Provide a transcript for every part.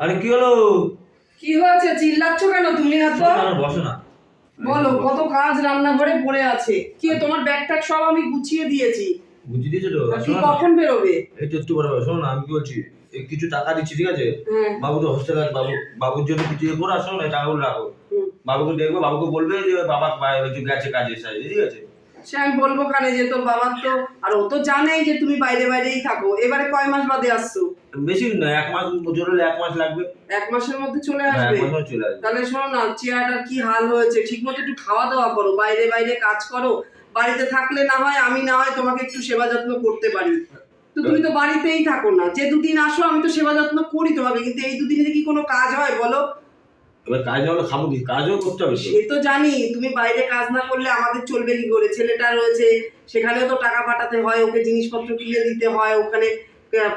আরে কি হলো? কি হয়েছে? চিল্লাচ্ছ কেন? তুমি এত বসো না, বলো কত কাজ রান্নাঘরে পড়ে আছে। কি তোমার ব্যাগ ট্যাগ সব আমি গুছিয়ে দিয়েছি। বুঝিয়ে দিয়েছ তো? কখন বেরোবে? এই তো একটু পরে শোনো না আমি কি বলছি? কিছু টাকা দিচ্ছি ঠিক আছে? হ্যাঁ। বাবু তো হোস্টেলে আছে বাবু বাবুর জন্য কিছু করে আসো না টাকাগুলো রাখো। বাবুকে দেখব বাবুকে বলবে যে বাবা গেছে কাজে সাইডে ঠিক আছে? সে আমি বলব কানে যে তোর বাবার তো আর ও তো জানেই যে তুমি বাইরে বাইরেই থাকো। এবারে কয় মাস বাদে আসছো? বেশি না এক মাস জোর হলে এক মাস লাগবে। এক মাসের মধ্যে চলে হ্যাঁ আসবে? এক মাস মধ্যে চলে আসবে। তাহলে শোনো না চেয়ারটার কি হাল হয়েছে? একটু খাওয়া দাওয়া করো বাইরে বাইরে কাজ করো। বাড়িতে থাকলে না হয় আমি না হয় তোমাকে একটু সেবা যত্ন করতে পারি। তো তুমি তো বাড়িতেই থাকো না। যে দুদিন আসো আমি তো সেবা যত্ন করি তোমাকে কিন্তু এই দুদিনে কি কোনো কাজ হয় বলো। এবার কাজ হলে খাব কি? কাজও করতে হবে সে তো জানি তুমি বাইরে কাজ না করলে আমাদের চলবে কি করে? ছেলেটা রয়েছে সেখানেও তো টাকা পাঠাতে হয় ওকে জিনিসপত্র কিনে দিতে হয় ওখানে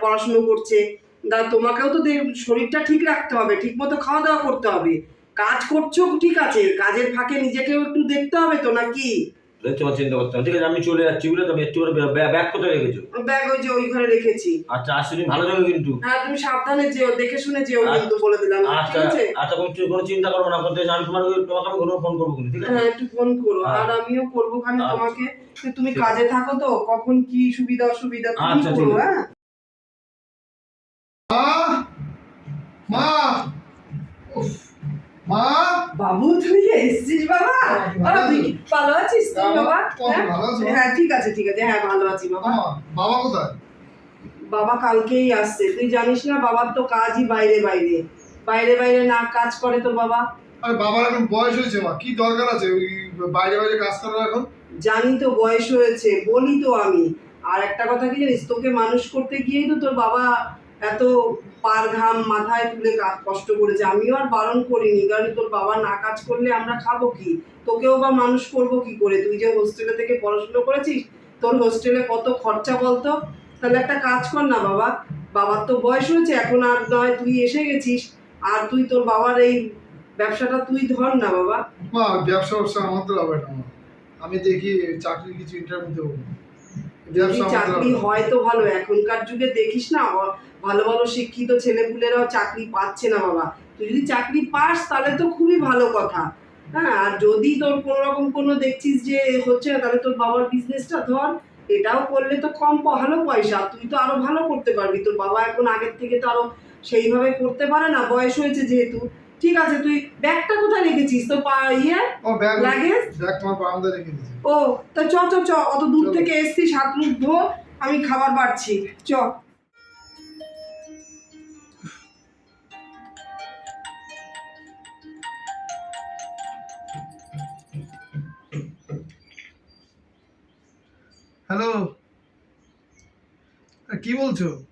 পড়াশুনো করছে। দা তোমাকেও তো শরীরটা ঠিক রাখতে হবে ঠিক মতো খাওয়া দাওয়া করতে হবে। কাজ করছ ঠিক আছে কাজের ফাঁকে নিজেকেও একটু দেখতে হবে তো নাকি? তোমার চিন্তা করতে হবে। ঠিক আছে আমি চলে যাচ্ছি তুমি একটু করে ব্যাগ- কোথায় রেখেছো? ব্যাগ ওই যে ওই ঘরে রেখেছি। আচ্ছা তুমি ভালো যাবে কিন্তু। হ্যাঁ তুমি সাবধানে যেও দেখে শুনে যেও কিন্তু বলে দিলাম। আচ্ছা ঠিক আছে? আচ্ছা কোনো চিন্তা করব না করতে আমি তোমার তোমাকে আমি ফোন করব ঠিক আছে? হ্যাঁ একটু ফোন করো। আচ্ছা। আর আমিও করব আচ্ছা। তোমাকে। তুমি কাজে থাকো তো কখন কি সুবিধা অসুবিধা তুমি আচ্ছা, করো হ্যাঁ মা মা! মা! বাবু তুই এসেছিস বাবা? ভালো আছিস তুই বাবা, হ্যাঁ? হ্যাঁ ঠিক আছে ঠিক আছে। হ্যাঁ ভালো আছি বাবা। বাবা কোথায়? বাবা কালকেই আসছে। তুই জানিস না বাবার তো কাজই বাইরে বাইরে। বাইরে বাইরে না কাজ করে তো বাবা? আরে বাবার এখন বয়স হয়েছে মা। কি দরকার আছে? বাইরে বাইরে কাজ করার এখন? জানি তো বয়স হয়েছে বলি তো আমি। আর একটা কথা কি জানিস? তোকে মানুষ করতে গিয়েই তো তোর বাবা এত পার ঘাম মাথায় তুলে কষ্ট করেছে। আমিও আর বারণ করিনি কারণ তোর বাবা না কাজ করলে আমরা খাব কি? তোকেও বা মানুষ করব কি করে? তুই যে হোস্টেলে থেকে পড়াশুনো করেছিস তোর হোস্টেলে কত খরচা বলতো? তাহলে একটা কাজ কর না বাবা। বাবার তো বয়স হয়েছে এখন আর নয় তুই এসে গেছিস। আর তুই তোর বাবার এই ব্যবসাটা তুই ধর না বাবা। মা ব্যবসা ব্যবসা আমাদের হবে না মা। আমি দেখি চাকরির কিছু ইন্টারভিউ দেবো। চাকরি হবে না। হয় তো ভালো এখনকার যুগে দেখিস না ভালো ভালো শিক্ষিত ছেলেপুলেরাও চাকরি পাচ্ছে না বাবা। তুই যদি চাকরি পাস তাহলে তো খুবই ভালো কথা। হ্যাঁ আর যদি তোর কোনো রকম কোনো দেখছিস যে হচ্ছে না তাহলে তোর বাবার বিজনেসটা ধর। এটাও করলে তো কম ভালো পয়সা। তুই তো আরও ভালো করতে পারবি। তোর বাবা এখন আগের থেকে তো আরও সেইভাবে করতে পারে না বয়স হয়েছে যেহেতু। ঠিক আছে তুই ব্যাগটা কোথায় রেখেছিস? তো ইয়ে? ও ব্যাগ লাগেজ ব্যাগ তোমার বারান্দায় রেখে ও তা চ চ চ অত দূর থেকে এসছিস হাত মুখ ধো আমি খাবার বাড়ছি। চ। হ্যালো? কি বলছো?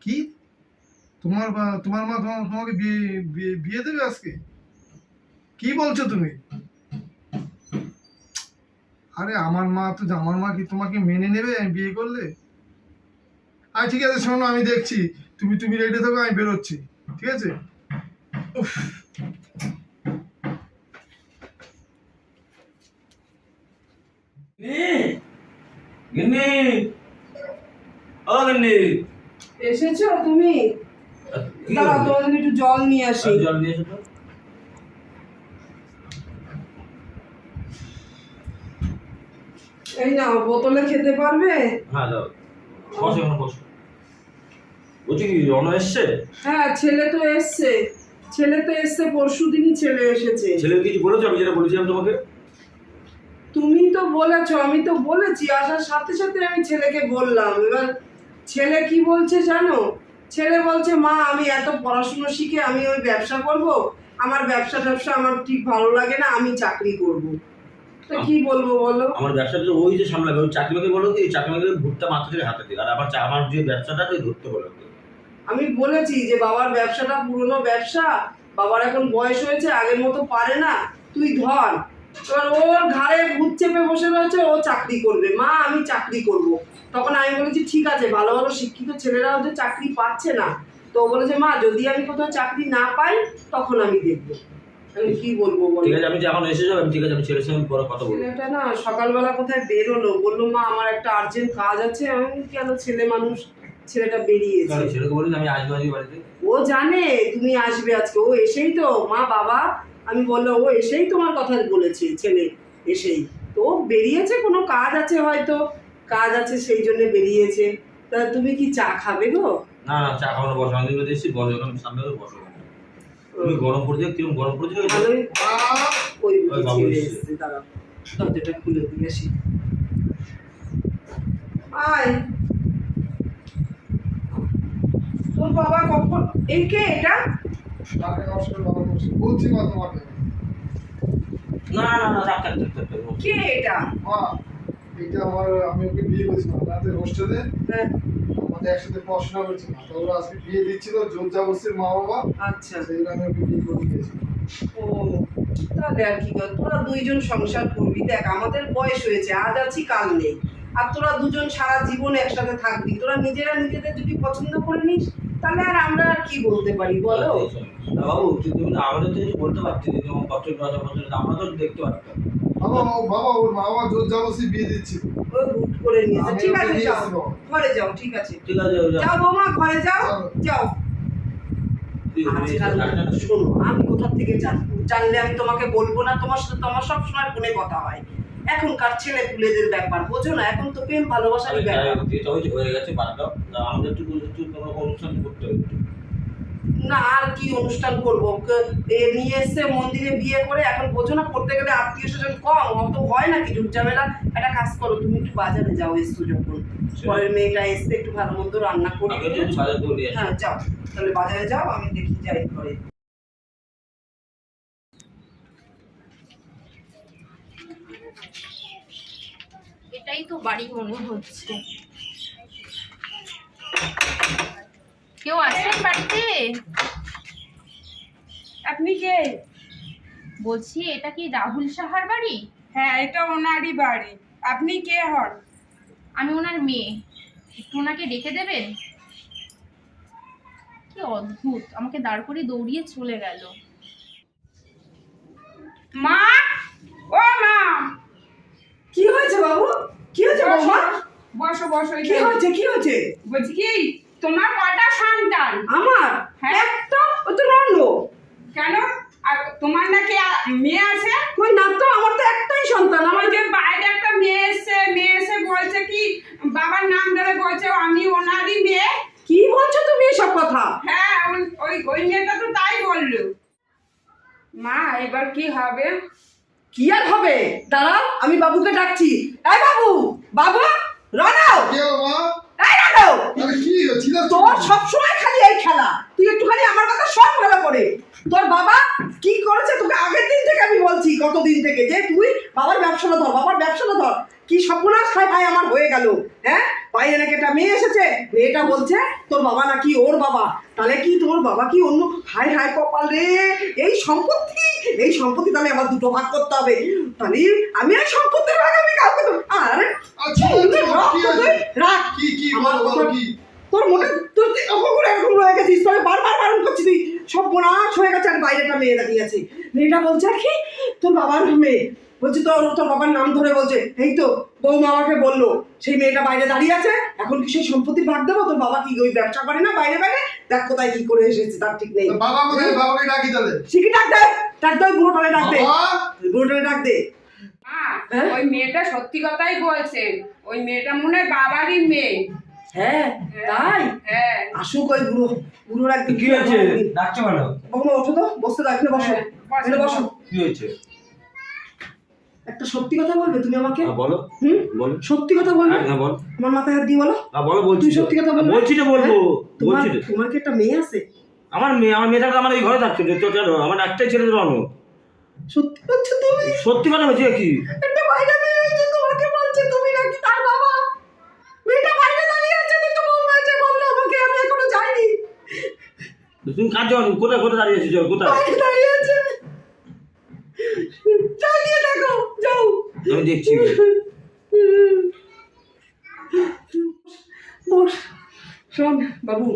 কি? তোমার তোমার মা তোমার তোমাকে বিয়ে বিয়ে- দেবে আজকে? কি বলছো তুমি? আরে আমার মা তো আমার মা কি তোমাকে মেনে নেবে বিয়ে করলে? আচ্ছা ঠিক আছে শোনো আমি দেখছি। তুমি তুমি রেডি থাকো আমি বেরোচ্ছি। ঠিক আছে? উফ, গিন্নি ও গিন্নি এসেছ তুমি দাঁড়াও তোমার জন্য একটু জল নিয়ে আসি। জল এসো এই নাও বোতলে খেতে পারবে? হ্যাঁ দাও। বসো এখানে বসো। বলছি কি রণ এসছে? হ্যাঁ ছেলে তো এসছে। ছেলে তো এসছে পরশু দিনই ছেলে এসেছে। ছেলে কিছু বলেছ? আমি যেটা বলেছিলাম তোমাকে। তুমি তো বলেছ আমি তো বলেছি আসার সাথে সাথে আমি ছেলেকে বললাম। এবার ছেলে কি বলছে জানো? ছেলে বলছে মা আমি এত পড়াশুনো শিখে আমি ওই ব্যবসা করব আমার ব্যবসা ব্যবসা আমার ঠিক ভালো লাগে না আমি চাকরি করব। তা কি বলব বলো? আমার ব্যবসাটা ওই যে সামলাবে ওই চাকরি বাকরি বলো কি চাকরি বাকরি ভুট্টা মাথা থেকে হাতে দিই আর আমার আমার যে ব্যবসাটা তুই ধরতে বলো আমি বলেছি যে বাবার ব্যবসাটা পুরনো ব্যবসা বাবার এখন বয়স হয়েছে আগের মতো পারে না তুই ধর। এবার ওর ঘাড়ে ভূত চেপে বসে রয়েছে ও চাকরি করবে। মা আমি চাকরি করব। তখন আমি বলেছি ঠিক আছে ভালো ভালো শিক্ষিত ছেলেরাও যে চাকরি পাচ্ছে না। তো ও বলেছে মা যদি আমি কোথাও চাকরি না পাই তখন আমি দেখব। আমি কি বলব বলো? ঠিক আছে আমি যে এখন এসে যাব ঠিক আছে আমি ছেলের সঙ্গে পরে কথা বলব। ছেলেটা না সকালবেলা কোথায় বেরোলো। বলল মা আমার একটা আর্জেন্ট কাজ আছে। আমি বলি, কেন? ছেলে মানুষ ছেলেটা বেরিয়েছে। কারণ সেরকম আমি আসব আজকে বাড়িতে? ও জানে তুমি আসবে আজকে। ও এসেই তো মা বাবা আমি বলল ও এসেই তোমার কথা বলেছে ছেলে এসেই। তো বেরিয়েছে কোনো কাজ আছে হয়তো কাজ আছে সেই জন্য বেরিয়েছে। তা তুমি কি চা খাবে গো? না না চা খাওয়ানো বসো আমি বলতে এসেছি বসো এখন সামনে বসো। তুমি গরম পড়ছে কীরকম গরম পড়ছে ভালোই ওই ছেলে। এসছে। দাঁড়াও দরজাটা খুলে দিয়ে আসি। আয়। তোর বাবা কখন? এই কে এটা? বলছি। মা তোমাকে না না না কে এটা? এটা আমার আমি ওকে বিয়ে করেছিলাম আমাদের হোস্টেলে। হ্যাঁ, আমাদের একসাথে পড়াশোনা করেছিলাম। তো ওরা আজকে বিয়ে দিচ্ছিল জোর জাবস্তির মা বাবা আচ্ছা। সেই জন্য আমি ওকে বিয়ে করে ও তাহলে আর কি কর? তোরা দুইজন সংসার করবি। দেখ আমাদের বয়স হয়েছে আজ আছি কাল নেই। আর তোরা দুজন সারা জীবন একসাথে থাকবি। তোরা নিজেরা নিজেদের যদি পছন্দ করে নিস তাহলে আর আমরা আর কি বলতে পারি? বলো। বাবু তুমি না আমাদের তো কিছু বলতে পারতি যে তোমার কত কথা বলতে আমরা তো দেখতে পারতাম। বাবা বাবা ওর বাবা জোর জাবস্তি বিয়ে দিচ্ছিল ও হুট করে নিয়েছে। আমি ঠিক আছে যাও। ঘরে যাও ঠিক আছে। ঠিক আছে যাও। বৌমা ঘরে যাও। যাও। তুই- তুমি আজকাল ডাক্তার- শোনো আমি কোথা থেকে জানব? জানলে আমি তোমাকে বলব না তোমার সাথে তোমার সবসময় ফোনে কথা হয়। এখনকার ছেলে পুলেদের ব্যাপার বোঝো না এখন তো প্রেম ভালোবাসার ব্যাপার। যেটা হয়েছে হয়ে গেছে বাদ দাও আমাদের একটু একটু কোনো অনুষ্ঠান করতে হবে। না আর কি অনুষ্ঠান করব? এ নিয়ে এসছে মন্দিরে বিয়ে করে এখন বোঝো না করতে গেলে আত্মীয় স্বজন কম অত হয় নাকি ঝুটঝামেলা একটা কাজ করো তুমি একটু বাজারে যাও এসছো যখন। পরের মেয়েটা এসছে একটু ভালো মন্দ রান্না করে হ্যাঁ যাও। তাহলে বাজারে যাও আমি দেখি যাই ঘরে। এটাই তো বাড়ি মনে হচ্ছে। কেউ আছেন বাড়িতে? আপনি কে? বলছি এটা কি রাহুল সাহার বাড়ি? হ্যাঁ এটা ওনারই বাড়ি। আপনি কে হন? আমি ওনার মেয়ে। একটু ওনাকে ডেকে দেবেন? কি অদ্ভুত আমাকে দাঁড় করে দৌড়িয়ে চলে গেল। মা! ও মা! কি হয়েছে বাবু? কি হয়েছে বৌমা? বসো বসো কি হয়েছে কি হয়েছে? বলছি কি তোমার কটা সন্তান? আমার? হ্যাঁ। একটা ও তো রইল কেন? আর তোমার নাকি মেয়ে আছে? কই না তো আমার তো একটাই সন্তান আমার যে বাইরে একটা মেয়ে এসছে মেয়ে এসে বলছে কি বাবার নাম ধরে বলছে আমি ওনারই মেয়ে। কি বলছো তুমি এসব কথা? হ্যাঁ ওই ওই মেয়েটা তো তাই বলল। মা এবার কি হবে? কি আর হবে? দাঁড়াও আমি বাবুকে ডাকছি। এই বাবু বাবু রানাও কে ও মা? এই রানাও আরে কি ছিল? তোর সবসময় খালি এই খেলা। তুই একটুখানি আমার কথা সব ভালো করে। তোর বাবা কি করেছে তোকে আগের দিন থেকে আমি বলছি কত দিন থেকে যে তুই বাবার ব্যবসাটা ধর বাবার ব্যবসাটা ধর। কি সর্বনাশ খাই ভাই আমার হয়ে গেল হ্যাঁ? বাইরে নাকি একটা মেয়ে এসেছে মেয়েটা বলছে তোর বাবা নাকি ওর বাবা? তাহলে কি তোর বাবা কি অন্য হাই হাই কপাল রে এই সম্পত্তি এই সম্পত্তি তাহলে আমার দুটো ভাগ করতে হবে। তাহলে আমি এই সম্পত্তির ভাগ আমি কাউকে আরে আচ্ছা রাখ কি হয়েছে রাখ। কি কি আমার কথা- কি? তোর মনে তোর তুই এরকম রয়ে গেছিস তোর বারবার বারণ করছি তুই। সব বোনাস হয়ে গেছে আর বাইরে একটা মেয়ে দাঁড়িয়ে আছে। মেয়েটা বলছে কি? তোর বাবার মেয়ে। বলছি তোর তোর বাবার নাম ধরে বলছে। এই তো বৌমা আমাকে বলল সেই মেয়েটা বাইরে দাঁড়িয়ে আছে এখন কি সেই সম্পত্তির ভাগ দেবো? তোর বাবা কি ওই ব্যবসা করে না বাইরে বাইরে? দেখ কোথায় কি করে এসেছে তার ঠিক নেই। বাবা কোথায়? বাবাকে ডাকি তাহলে। শিখি ডাক দে ডাক দে ওই বুড়োটারে ডাক দে। বুড়োটারে ডাক দে। হ্যাঁ? ওই মেয়েটা সত্যি কথাই বলছে। ওই মেয়েটা মনে হয় বাবারই মেয়ে। হ্যাঁ তাই? হ্যাঁ। আসুক ওই বুড়ো বুড়োর তো কি হয়েছে? ডাকছো কেন? বৌমা ওঠো তো বসতে দাও এখানে বসো হ্যাঁ, এখানে বসো। কি হয়েছে? একটা সত্যি কথা বলবে তুমি আমাকে? হ্যাঁ, বলো। হুম? বলো। সত্যি কথা বলবে? হ্যাঁ বল। আমার মাথায় হাত দিয়ে বলো। হ্যাঁ বলো বলছি তুই সত্যি কথা বলবে? বলছি তো বলব তোমার বলছি তো। তোমার কি একটা মেয়ে আছে? আমার মেয়ে আমার মেয়েটা আমার এই ঘরে থাকছে তো আমার একটাই ছেলে সত্যি বলছো তুমি? সত্যি কথা হয়েছে কি একটা বাইরে মেয়ে হয়েছে তোমাকে বলছে তুমি নাকি তার বাবা মেয়েটা বাইরে দাঁড়িয়ে আছে দেখো বলল আছে বলল আমাকে আমি এখনও যাইনি তুমি কাজ কোথায় কোথায় দাঁড়িয়ে আছিস? কোথায়? দাঁড়িয়ে আছে গিয়ে দেখো যাও। আমি দেখছি শোন বাবু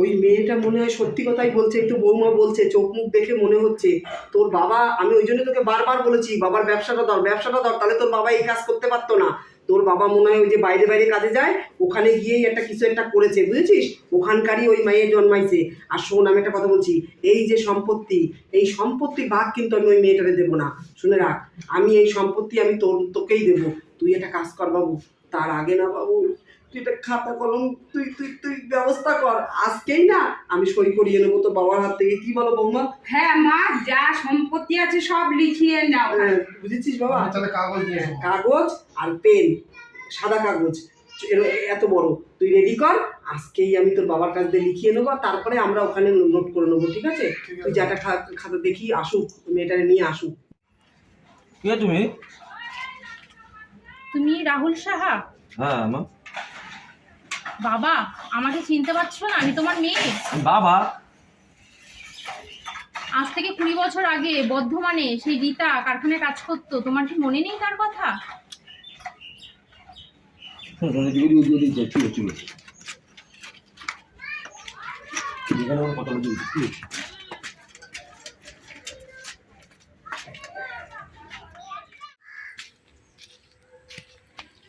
ওই মেয়েটা মনে হয় সত্যি কথাই বলছে একটু বৌমা বলছে চোখ মুখ দেখে মনে হচ্ছে। তোর বাবা আমি ওই জন্য তোকে বারবার বলেছি বাবার ব্যবসাটা ধর ব্যবসাটা ধর তাহলে তোর বাবা এই কাজ করতে পারতো না। তোর বাবা মনে হয় ওই যে বাইরে বাইরে কাজে যায়, ওখানে গিয়েই একটা কিছু একটা করেছে, বুঝেছিস? ওখানকারই ওই মেয়ে জন্মাইছে। আর শোন, আমি একটা কথা বলছি, এই যে সম্পত্তি, এই সম্পত্তি ভাগ কিন্তু আমি ওই মেয়েটারে দেবো না। শুনে রাখ, আমি এই সম্পত্তি আমি তোর, তোকেই দেবো। তুই একটা কাজ কর বাবু, তার আগে না বাবু তুই একটা খাতা কলম তুই তুই তুই ব্যবস্থা কর। আজকেই না আমি সই করিয়ে নেব তোর বাবার হাত থেকে। কি বলো বৌমা? হ্যাঁ মা যা সম্পত্তি আছে সব লিখিয়ে নাও। হ্যাঁ, বুঝেছিস বাবা? তাহলে কাগজ নিয়ে কাগজ আর পেন সাদা কাগজ। এত বড়। তুই রেডি কর আজকেই আমি তোর বাবার কাছ দিয়ে লিখিয়ে নেব আর তারপরে আমরা ওখানে নোট করে নেব ঠিক আছে? তুই যাটা খাতা দেখি আসুক মেয়েটারে নিয়ে আসুক। কে তুমি? তুমি রাহুল সাহা? হ্যাঁ মা। বাবা আমাকে চিনতে পারছ না? আমি তোমার মেয়ে। বাবা। আজ থেকে কুড়ি বছর আগে বর্ধমানে সেই রীতা কারখানায় কাজ করতো। তোমার কি মনে নেই তার কথা? চলো।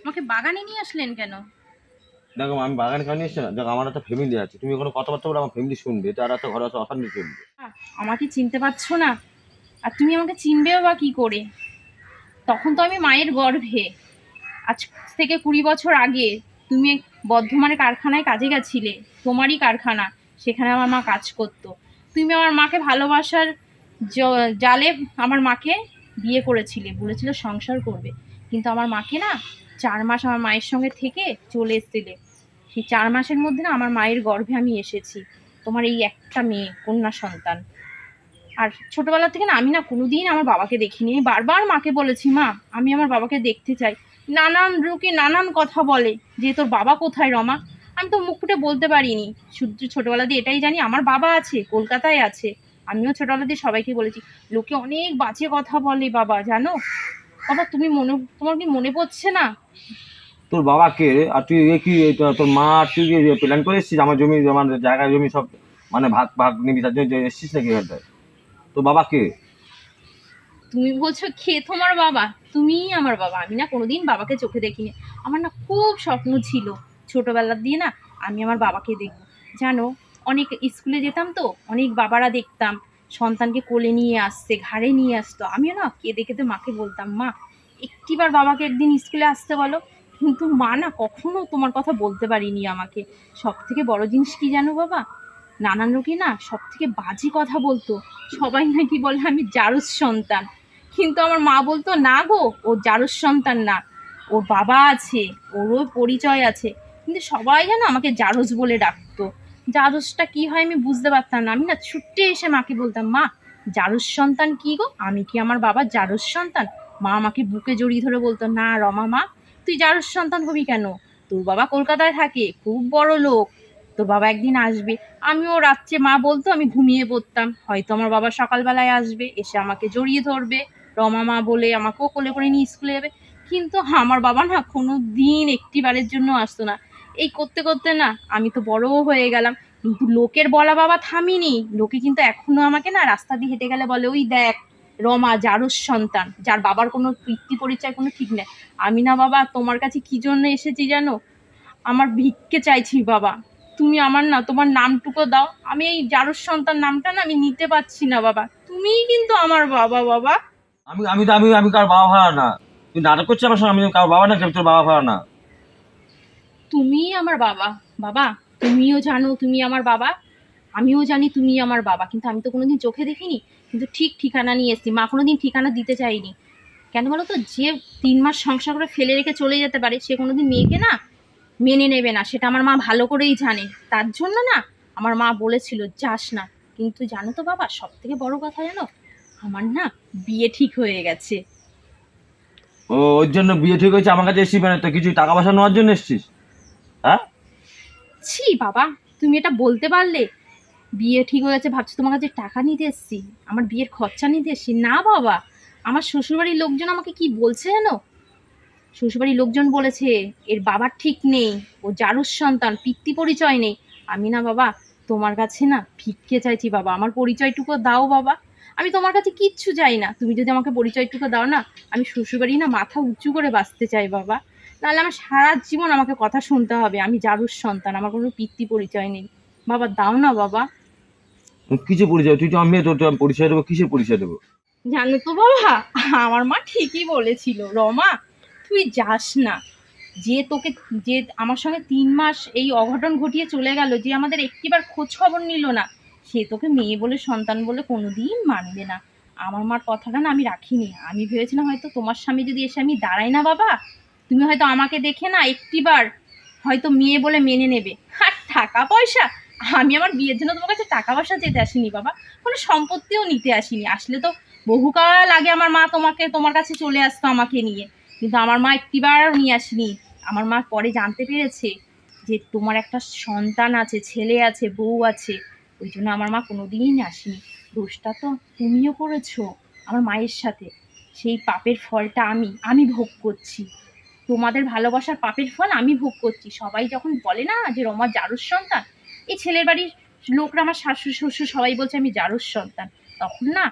আমাকে বাগানে নিয়ে আসলেন কেন? দেখো আমি বাগানে কেন এসছি না? দেখো আমার একটা ফ্যামিলি আছে। তুমি কোনো কথাবার্তা বলে আমার ফ্যামিলি শুনবে। আর একটা ঘরে আছে অশান্তি আহ, আমাকে চিনতে পারছ না? আর তুমি আমাকে চিনবেও বা কি করে? তখন তো আমি মায়ের গর্ভে। আজ থেকে কুড়ি বছর আগে তুমি বর্ধমানে কারখানায় কাজে গেছিলে। তোমারই কারখানা। সেখানে আমার মা কাজ করতো। তুমি আমার মাকে ভালোবাসার জালে আমার মাকে বিয়ে করেছিলে। বলেছিল সংসার করবে। কিন্তু আমার মাকে না চার মাস আমার মায়ের সঙ্গে থেকে চলে এসেছিলে। সেই চার মাসের মধ্যে না আমার মায়ের গর্ভে আমি এসেছি। তোমার এই একটা মেয়ে, কন্যা সন্তান। আর ছোটবেলা থেকে না আমি না কোনোদিন আমার বাবাকে দেখিনি। বারবার মাকে বলেছি, মা, আমি আমার বাবাকে দেখতে চাই। নানান লোকে নানান কথা বলে, যে তোর বাবা কোথায় রমা? আমি তো মুখ ফুটে বলতে পারিনি। শুধু ছোটবেলা দিয়ে এটাই জানি, আমার বাবা আছে, কলকাতায় আছে। আমিও ছোটবেলা দিয়ে সবাইকে বলেছি, লোকে অনেক বাজে কথা বলে বাবা, জানো? বাবা তুমি মনে তোমার কি মনে পড়ছে না? তোর বাবা কে আর তুই এ কি তোর মা আর তুই প্ল্যান করে এসেছিস? আমার জমি আমার জায়গা জমি সব মানে ভাগ ভাগ নিবি তার জন্য এসেছিস নাকি এখানটায়? তোর বাবা কে তুমি বলছো কে তোমার বাবা? তুমিই আমার বাবা। আমি না কোনোদিন বাবাকে চোখে দেখিনি। আমার না খুব স্বপ্ন ছিল ছোটবেলা দিয়ে না আমি আমার বাবাকে দেখব। জানো অনেক স্কুলে যেতাম তো অনেক বাবারা দেখতাম। সন্তানকে কোলে নিয়ে আসছে, ঘাড়ে নিয়ে আসতো। আমিও না কেঁদে কেঁদে মাকে বলতাম, মা, একটিবার বাবাকে একদিন স্কুলে আসতে বলো, কিন্তু মা না কখনো তোমার কথা বলতে পারিনি আমাকে। সব থেকে বড় জিনিস কি জানো বাবা? নানান লোকে না সব থেকে বাজে কথা বলতো। সবাই নাকি বলে, আমি জারুস সন্তান। কিন্তু আমার মা বলতো, না গো, ও জারুস সন্তান না। ওর বাবা আছে, ওরও পরিচয় আছে। কিন্তু সবাই যেন আমাকে জারস বলে ডাকতো। জারসটা কি হয় আমি বুঝতে পারতাম না। আমি না ছুটে এসে মাকে বলতাম, মা জারস সন্তান কি গো? আমি কি আমার বাবার জারস সন্তান? মা আমাকে বুকে জড়িয়ে ধরে বলতো, না রমা মা, তুই জারস সন্তান হবি কেন? তোর বাবা কলকাতায় থাকে, খুব বড় লোক, তোর বাবা একদিন আসবে। আমিও রাত্রে মা বলতো, আমি ঘুমিয়ে পড়তাম, হয়তো আমার বাবা সকালবেলায় আসবে, এসে আমাকে জড়িয়ে ধরবে, রমা মা বলে আমাকেও কোলে করে নিয়ে স্কুলে যাবে। কিন্তু আমার বাবা না কোনো দিন একটি বারের জন্য আসতো না। এই করতে করতে না আমি তো বড়ও হয়ে গেলাম। কিন্তু লোকের বলা বাবা থামিনি। লোকে কিন্তু এখনও আমাকে না রাস্তা দিয়ে হেঁটে গেলে বলে, ওই দেখ, রমা, জারস সন্তান, যার বাবার কোনো পিতৃ পরিচয়, কোনো ঠিক নেই। আমি না বাবা, তোমার কাছে কি জন্য এসেছি জানো? আমার ভিক্ষে চাইছি বাবা। তুমি আমার না, তোমার নামটুকু দাও। আমি এই জারুর সন্তান নামটা না আমি নিতে পারছি না বাবা। তুমিই কিন্তু আমার বাবা বাবা। আমি আমি আমি আমি কার বাবা ভাড়া না। তুই নাটক করছিস আমার সঙ্গে, আমি কার বাবা না তোর বাবা ভাড়া না। তুমিই আমার বাবা। বাবা, তুমিও জানো তুমি আমার বাবা। আমিও জানি তুমি আমার বাবা। কিন্তু আমি তো কোনোদিন চোখে দেখিনি। কিন্তু ঠিক ঠিকানা নিয়ে এসেছি। মা কোনোদিন ঠিকানা দিতে চাইনি কেন বলো তো যে তিন মাস সংসার করে ফেলে রেখে চলে যেতে পারে, সে কোনোদিন মেয়েকে না মেনে নেবে না। সেটা আমার মা ভালো করেই জানে। তার জন্য না আমার মা বলেছিল, যাস না। কিন্তু জানো তো বাবা সব থেকে বড় কথা জানো? আমার না বিয়ে ঠিক হয়ে গেছে। ও, ওর জন্য বিয়ে ঠিক হয়েছে? আমার কাছে এসেছিস মানে? তো কিছু টাকা পয়সা নেওয়ার জন্য এসেছিস? হ্যাঁ? ছি বাবা, তুমি এটা বলতে পারলে। বিয়ে ঠিক হয়ে গেছে, ভাবছ তোমার কাছে টাকা নিতে এসছি। আমার বিয়ের খরচা নিতে এসছি। না বাবা, আমার শ্বশুরবাড়ির লোকজন আমাকে কি বলছে জানো? শ্বশুরবাড়ির লোকজন বলেছে, এর বাবার ঠিক নেই, ও জারুর সন্তান, পিতৃ পরিচয় নেই। আমি না বাবা, তোমার কাছে না ভিক্ষে চাইছি বাবা। আমার পরিচয়টুকু দাও বাবা। আমি তোমার কাছে কিচ্ছু চাই না। তুমি যদি আমাকে পরিচয়টুকু দাও না, আমি শ্বশুরবাড়ি না মাথা উঁচু করে বাঁচতে চাই বাবা। নাহলে আমার সারা জীবন আমাকে কথা শুনতে হবে। আমি জারুর সন্তান আমার কোনো পিতৃ পরিচয় নেই। বাবা দাও না বাবা। কিছু পরিচয়? তুই তো মেয়ে তোর পরিচয় দেবো কিসের পরিচয় দেবো? জানো তো বাবা আমার মা ঠিকই বলেছিল রমা তুই যাস না। যে তোকে যে আমার সঙ্গে তিন মাস এই অঘটন ঘটিয়ে চলে গেল যে আমাদের একটিবার খোঁজ খবর নিল না সে তোকে মেয়ে বলে সন্তান বলে কোনোদিন মানবে না। আমার মার কথাটা না আমি রাখিনি। আমি ভেবেছিলাম হয়তো তোমার স্বামী যদি এসে আমি দাঁড়াই না বাবা তুমি হয়তো আমাকে দেখে না একটিবার হয়তো মেয়ে বলে মেনে নেবে। আর টাকা পয়সা? আমি আমার বিয়ের জন্য তোমার কাছে টাকা পয়সা যেতে আসিনি বাবা। কোনো সম্পত্তিও নিতে আসিনি। আসলে তো বহুকাল আগে আমার মা তোমাকে, তোমার কাছে চলে আসতো আমাকে নিয়ে। কিন্তু আমার মা একটিবারও নিয়ে আসেনি। আমার মা পরে জানতে পেরেছে যে তোমার একটা সন্তান আছে, ছেলে আছে, বউ আছে। ওই জন্য আমার মা কোনোদিন আসেনি। দোষটা তো তুমিও করেছ আমার মায়ের সাথে। সেই পাপের ফলটা আমি আমি ভোগ করছি। তোমাদের ভালোবাসার পাপের ফল আমি ভোগ করছি। সবাই যখন বলে না যে রমা জারুর সন্তান, এই ছেলের বাড়ির লোকরা আমার শাশুড়ি, শ্বশুর সবাই বলছে আমি জারুর সন্তান। তখন না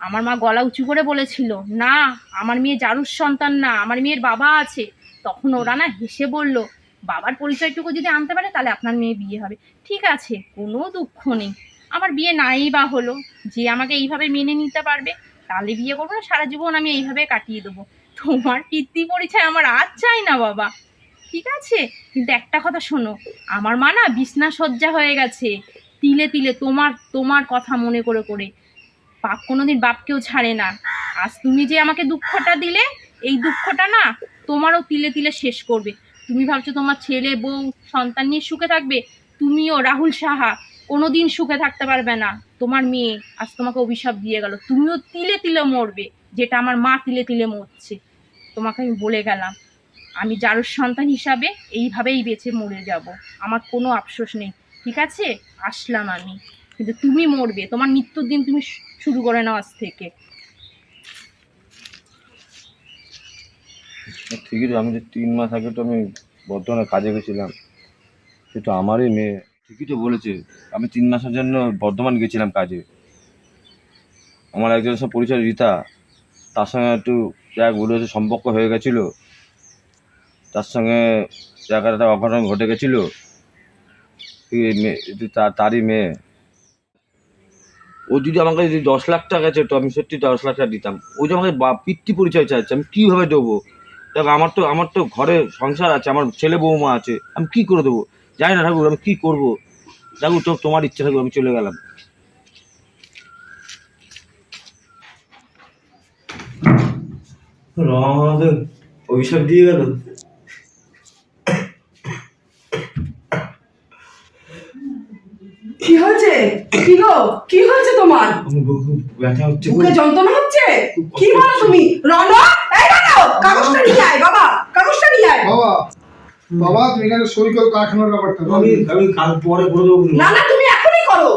আমার মা গলা উঁচু করে বলেছিল, না, আমার মেয়ে জারুর সন্তান না, আমার মেয়ের বাবা আছে। তখন ওরা না হেসে বলল, বাবার পরিচয়টুকু যদি আনতে পারে তাহলে আপনার মেয়ে বিয়ে হবে। ঠিক আছে, কোনো দুঃখ নেই। আমার বিয়ে নাই বা হলো। যে আমাকে এইভাবে মেনে নিতে পারবে, তাহলে বিয়ে করব না, সারা জীবন আমি এইভাবে কাটিয়ে দেবো। তোমার পিতৃ পরিচয় আমার আর চাই না, বাবা। ঠিক আছে? কিন্তু একটা কথা শোনো, আমার মা না বিছনা সজ্জা হয়ে গেছে। তিলে তিলে তোমার তোমার কথা মনে করে করে। বাপ কোনোদিন বাপকেও ছাড়ে না। আজ তুমি যে আমাকে দুঃখটা দিলে, এই দুঃখটা না তোমারও তিলে তিলে শেষ করবে। তুমি ভাবছ তোমার ছেলে, বউ, সন্তান নিয়ে সুখে থাকবে? তুমিও রাহুল সাহা, কোনোদিন সুখে থাকতে পারবে না। তোমার মেয়ে আজ তোমাকে অভিশাপ দিয়ে গেল। তুমিও তিলে তিলে মরবে, যেটা আমার মা তিলে তিলে মরছে। তোমাকে আমি বলে গেলাম, আমি যারোর সন্তান হিসাবে এইভাবেই বেঁচে মরে যাব। আমার কোনো আফসোস নেই, ঠিক আছে? আসলাম আমি। কিন্তু তুমি মরবে, তোমার মৃত্যুর দিন তুমি শুরু করে নাও আজ থেকে। ঠিকই তো, আমি যে তিন মাস আগে তো আমি বর্ধমানে কাজে গেছিলাম, সে তো আমারই মেয়ে। ঠিকই তো বলেছে, আমি তিন মাসের জন্য বর্ধমান গেছিলাম কাজে। আমার একজন সব পরিচয়, রীতা। তার সঙ্গে একটু যাক বলে সম্পর্ক হয়ে গেছিল। তার সঙ্গে জায়গাটা একটা অঘটন ঘটে গেছিল। তারই মেয়ে। ও যদি আমাকে যদি দশ লাখ টাকা চেত আমি সত্যি দশ লাখ টাকা দিতাম। ও যে আমাকে পিতৃ পরিচয় চাইছে, আমি কীভাবে দেবো? দেখো, আমার তো আমার তো ঘরে সংসার আছে, আমার ছেলে বৌমা আছে, আমি কি করে দেবো? জানি না ঠাকুর, আমি কী করব? ঠাকুর তো তোমার ইচ্ছা ঠাকুর আমি চলে গেলাম। অভিশাপ দিয়ে গেল। কি হয়েছে? কি গো? কি হয়েছে তোমার? ব্যথা হচ্ছে বুকে যন্ত্রণা হচ্ছে? কি বলো তুমি? রনো এই রনো কাগজটা নিয়ে আয় বাবা। কাগজটা নিয়ে আয়। বাবা বাবা তুমি এখানে সই করো কারখানার ব্যাপারটা। আমি আমি কাল পরে করে দেবো। না না তুমি এখনই করো।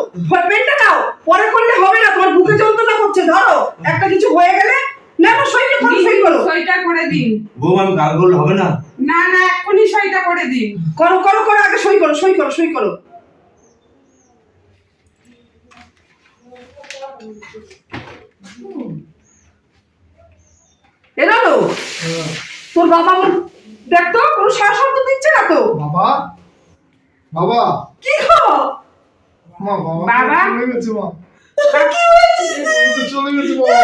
পেনটা নাও। পরে করলে হবে না তোমার বুকে যন্ত্রণা করছে ধরো। একটা কিছু হয়ে গেলে না না সই করো সইটা করে দিন। বৌমা আমি কাল করলে হবে না? না না এক্ষুনি সইটা করে দিন। করো করো করো আগে সই করো সই করো সই করো। এলো তোর বাবা আমার দেখ তো কোনো সারা শব্দ দিচ্ছে না তো। বাবা? বাবা? কি গো? মা বাবা বাবা? চলে গেছে মা। কি চলে গেছে বাবা।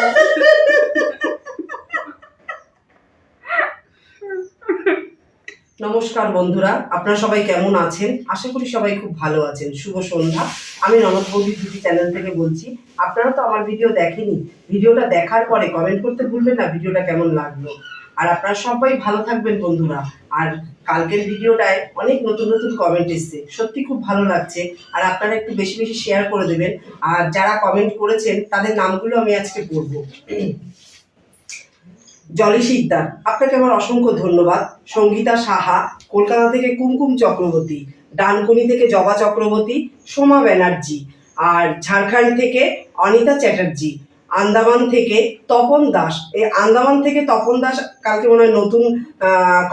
নমস্কার বন্ধুরা, আপনারা সবাই কেমন আছেন? আশা করি সবাই খুব ভালো আছেন। শুভ সন্ধ্যা। আমি ননদ বৌদি বিউটি চ্যানেল থেকে বলছি, আপনারা তো আমার ভিডিও দেখেনি। ভিডিওটা দেখার পরে কমেন্ট করতে ভুলবেন না ভিডিওটা কেমন লাগল। আর আপনারা সবাই ভালো থাকবেন বন্ধুরা। আর কালকের ভিডিওটায় অনেক নতুন নতুন কমেন্ট এসছে। সত্যি খুব ভালো লাগছে। আর আপনারা একটু বেশি বেশি শেয়ার করে দেবেন। আর যারা কমেন্ট করেছেন, তাদের নামগুলো আমি আজকে পড়ব জলি শিকদার আপনাকে আমার অসংখ্য ধন্যবাদ। সঙ্গীতা সাহা, কলকাতা থেকে কুমকুম চক্রবর্তী, ডানকুনি থেকে জবা চক্রবর্তী, সোমা ব্যানার্জি, আর ঝাড়খণ্ড থেকে অনিতা চ্যাটার্জি, আন্দামান থেকে তপন দাস। এই আন্দামান থেকে তপন দাস কালকে মনে হয় নতুন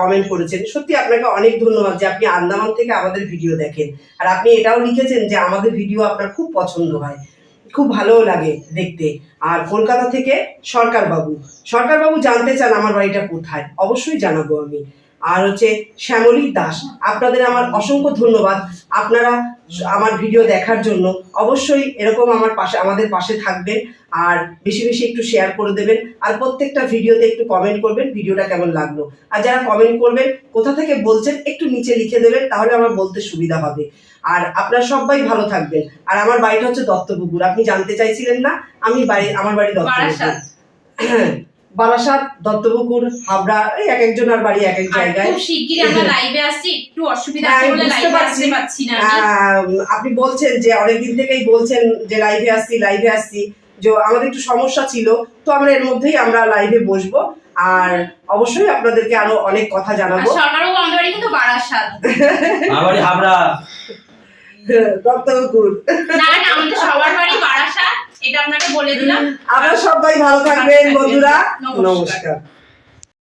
কমেন্ট করেছেন। সত্যি আপনাকে অনেক ধন্যবাদ যে আপনি আন্দামান থেকে আমাদের ভিডিও দেখেন। আর আপনি এটাও লিখেছেন যে আমাদের ভিডিও আপনার খুব পছন্দ হয়। খুব ভালোও লাগে দেখতে। আর কলকাতা থেকে সরকার বাবু সরকার বাবু জানতে চান আমার বাড়িটা কোথায়, অবশ্যই জানাব আমি। আর হচ্ছে শ্যামলী দাস, আপনাদের আমার অসংখ্য ধন্যবাদ। আপনারা আমার ভিডিও দেখার জন্য অবশ্যই এরকম আমার পাশে আমাদের পাশে থাকবেন আর বেশি বেশি একটু শেয়ার করে দেবেন আর প্রত্যেকটা ভিডিওতে একটু কমেন্ট করবেন ভিডিওটা কেমন লাগল। আর যারা কমেন্ট করবেন কোথা থেকে বলছেন একটু নিচে লিখে দেবেন তাহলে আমার বলতে সুবিধা হবে। আর আপনারা সবাই ভালো থাকবেন। আর আমার বাড়িটা হচ্ছে দত্তপুকুর। আপনি জানতে চাইছিলেন না আমি বাড়ি আমার বাড়ি দত্তপুকুর। বারাসাত। হ্যাঁ। বারাসাত দত্তপুকুর হাবড়া এই এক একজনের বাড়ি এক এক জায়গায়। খুব শিগগিরই আমরা লাইভে আসছি একটু অসুবিধা হ্যাঁ, আছে বলে লাইভে আসতে পারছি না। আপনি বলছেন যে অনেকদিন থেকেই বলছেন যে লাইভে আসছি লাইভে আসছি। যে আমাদের একটু সমস্যা ছিল তো আমরা এর মধ্যেই আমরা লাইভে বসবো। আর অবশ্যই আপনাদেরকে আরও অনেক কথা জানাব। সরকারবাবু আমাদের বাড়ি কিন্তু বারাসাত। আমার বাড়ি হাবড়া। দত্তপুকুর। না না আমাদের সবার বাড়ি বারাসাত। এটা আপনাকে বলে দিলাম আপনারা সবাই ভালো থাকবেন। বন্ধুরা। নমস্কার